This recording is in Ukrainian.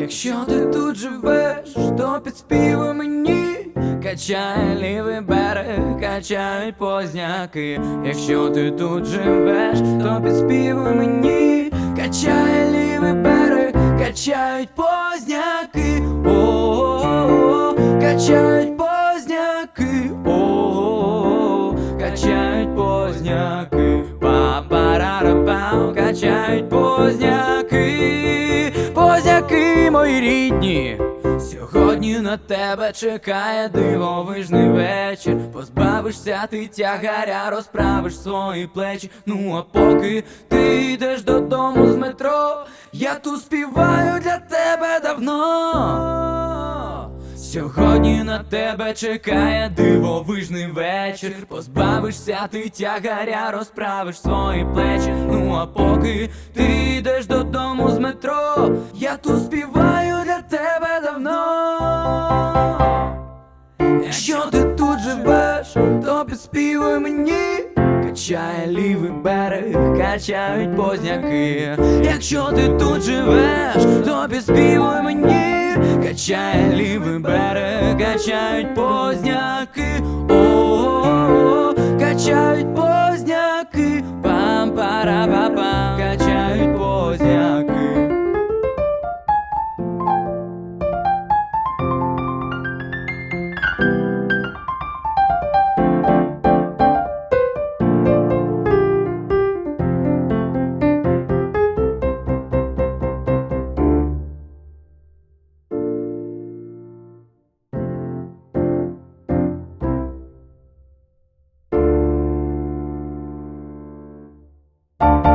Якщо ти тут живеш, то підспівуй мені. Качає лівий берег, качають позняки. Якщо ти тут живеш, то підспівуй мені. Качає лівий берег, качають позняки. О-о-о, качають позняки. О-о-о, качають позняки. Па-парарапау, качають позняки. Позняки мої рідні. Сьогодні на тебе чекає дивовижний вечір. Позбавишся ти тягаря, розправиш свої плечі. Ну а поки ти йдеш додому з метро, я тут співаю для тебе давно. Сьогодні на тебе чекає дивовижний вечір. Позбавишся ти тягаря, розправиш свої плечі. Ну а поки ти йдеш додому з метро, я тут співаю для тебе давно. Якщо ти тут живеш, то підспівуй мені. Качає лівий берег, качають позняки. Якщо ти тут живеш, то підспівуй мені. Качає берег. Качають позняки. you